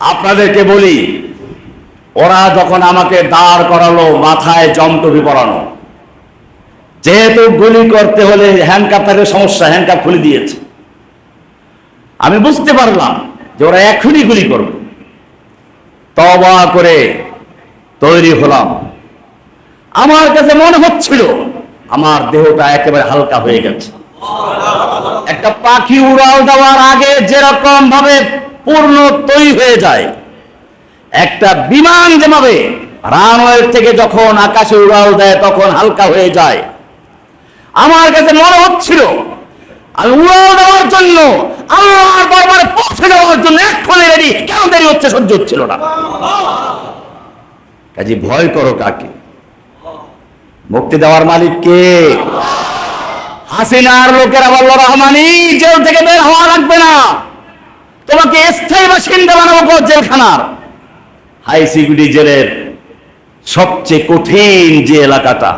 আপনাদেরকে বলি, ওরা যখন আমাকে দাঁড় করালো, মাথায় জমটুপি পরানো। যেহেতু গুলি করতে হলে হ্যান্ডকাপ থাকলে সমস্যা হ্যান্ডকাপ খুলে দিয়েছে। আমি বুঝতে পারলাম যে ওরা এখনই গুলি করবে। তবা করে তৈরি হলাম। আমার কাছে মনে হচ্ছিল, আমার দেহটা একেবারে হালকা হয়ে গেছে। একটা পাখি উড়াল দেওয়ার আগে যেরকম ভাবে পূর্ণ তৈরি হয়ে যায়। একটা বিমান যেভাবে রানওয়ে থেকে যখন আকাশে উড়াল দেয় তখন হালকা হয়ে যায়। আমার কাছে মনে হচ্ছিল, আমি উড়াল দেওয়ার জন্য, আল্লাহর দরবারে পৌঁছে যাওয়ার জন্য এক্ষণে রেডি কেন দেরি হচ্ছে সহ্য হচ্ছিল না? কাজে ভয় করো কাকে? মুক্তি দেওয়ার মালিক কে? হাসিনার লোকেরা বলল, রহমানি, জেল থেকে বের হওয়া লাগবে না। তোমাকে স্থায়ী বাসিন্দা বানাবো জেলখানার। হাই সিকিউরিটি জেলের সবচেয়ে কঠিন যে এলাকাটা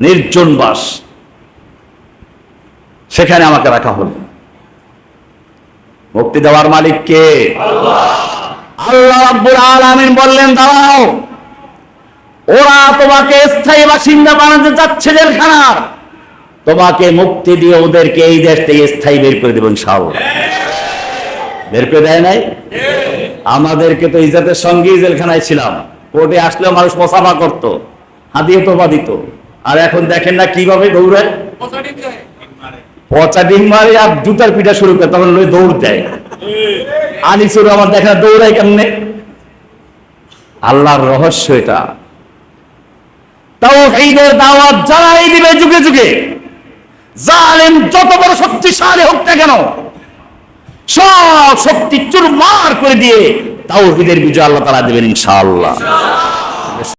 নির্জন বাস সেখানে আমাকে রাখা হলো। মুক্তি দেওয়ার মালিক কে? আল্লাহ। রাব্বুল আলামিন বললেন দাঁড়াও। ওরা তোমাকে স্থায়ী বাসিন্দা বানাতে চাচ্ছে জেলখানার। তোমাকে মুক্তি দিয়ে ওদেরকে এই দেশ থেকে স্থায়ী বের করে দেবো ইনশাআল্লাহ। বের করে দেয় নাই? আমাদেরকে তো ইজাতের সঙ্গেই জেলখানায় ছিলাম। কোর্টে আসলেও মানুষ মোসাফা করতো, হাতিয়ে তোবা দিত। আর এখন দেখেন না কীভাবে দৌড়ায় শুরু আমার আল্লাহর রহস্য এটা। তাও যুগে যুগে যত বড় শক্তিশালী হোক না কেন সব শক্তি চুরমার করে দিয়ে তাও হৃদের বিজয় আল্লাহ তারা দেবেন ইনশাআল্লাহ।